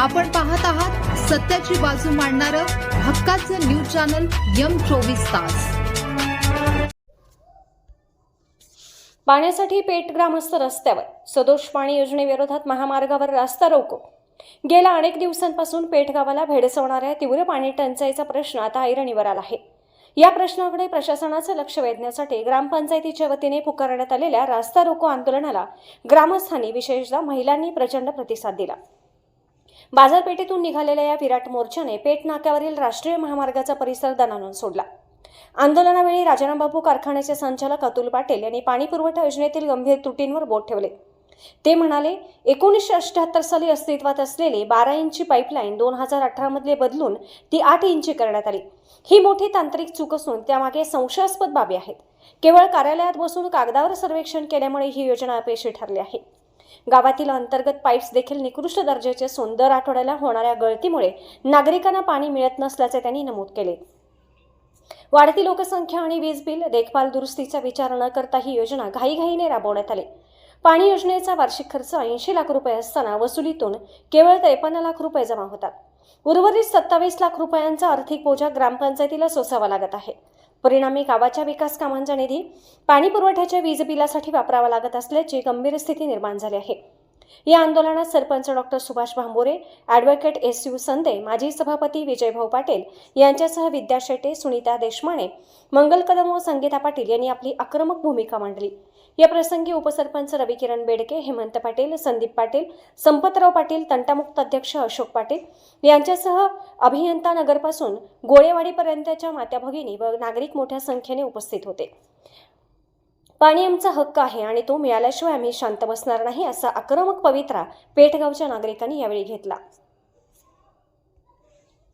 आपण पाहत आहात सत्याची बाजू मांडणारं हक्काचं न्यूज चॅनल यम चोवीस तास. पाण्यासाठी पेट ग्रामस्थ रस्त्यावर सदोष पाणी योजनेविरोधात महामार्गावर रास्ता रोको. गेल्या अनेक दिवसांपासून पेठ गावाला भेडसवणाऱ्या तीव्र पाणी टंचाईचा प्रश्न आता ऐरणीवर आला आहे. या प्रश्नाकडे प्रशासनाचं लक्ष वेधण्यासाठी ग्रामपंचायतीच्या वतीने पुकारण्यात आलेल्या रास्ता रोको आंदोलनाला ग्रामस्थांनी विशेषतः महिलांनी प्रचंड प्रतिसाद दिला. बाजारपेठेतून निघालेल्या या विराट मोर्चाने पेठ नाक्यावरील राष्ट्रीय महामार्गाचा परिसर दणानून सोडला. आंदोलनावेळी राजारामबापू कारखान्याचे संचालक अतुल पाटील यांनी पाणी पुरवठा योजनेतील गंभीर त्रुटींवर बोट ठेवले. ते म्हणाले एकोणीसशे अठ्ठ्याहत्तर साली अस्तित्वात असलेली बारा इंची पाईपलाईन दोन हजार अठरामध्ये बदलून ती आठ इंची करण्यात आली. ही मोठी तांत्रिक चूक असून त्यामागे संशयास्पद बाबी आहेत. केवळ कार्यालयात बसून कागदावर सर्वेक्षण केल्यामुळे ही योजना अपयशी ठरली आहे. गावातील अंतर्गत पाईप्स देखील निकृष्ट दर्जाचे असून आठवड्याला होणाऱ्या गळतीमुळे नागरिकांना पाणी मिळत नसल्याचे त्यांनी नमूद केले. वाढती लोकसंख्या आणि वीज बिल देखभाल दुरुस्तीचा विचार न करता ही योजना घाईघाईने राबवण्यात आली. पाणी योजनेचा वार्षिक खर्च ऐंशी लाख रुपये असताना वसुलीतून केवळ त्रेपन्न लाख रुपये जमा होतात. उर्वरित सत्तावीस लाख रुपयांचा आर्थिक बोजा ग्रामपंचायतीला सोसावा लागत आहे. परिणामी गावाच्या विकास कामांचा निधी पाणी पुरवठ्याच्या वीज बिलासाठी वापरावा लागत असल्याची गंभीर स्थिती निर्माण झाली आहे. या आंदोलनात sarpanch doctor Subhash Bhambore advocate S U Sande माजी सभापती विजयभाऊ पाटील यांच्यासह विद्या शेटे सुनीता देशमाने मंगल कदम व संगीता पाटील यांनी आपली आक्रमक भूमिका मांडली. या प्रसंगी उपसरपंच रविकिरण बेडके हेमंत पाटील संदीप पाटील संपतराव पाटील तंटामुक्त अध्यक्ष अशोक पाटील यांच्यासह अभियंता नगरपासून गोळेवाडीपर्यंतच्या मात्या भगिनी व नागरिक मोठ्या संख्येने उपस्थित होते. पाणी आमचा हक्क आहे आणि तो मिळाल्याशिवाय आम्ही शांत बसणार नाही असा आक्रमक पवित्रा पेठगावच्या नागरिकांनी यावेळी घेतला.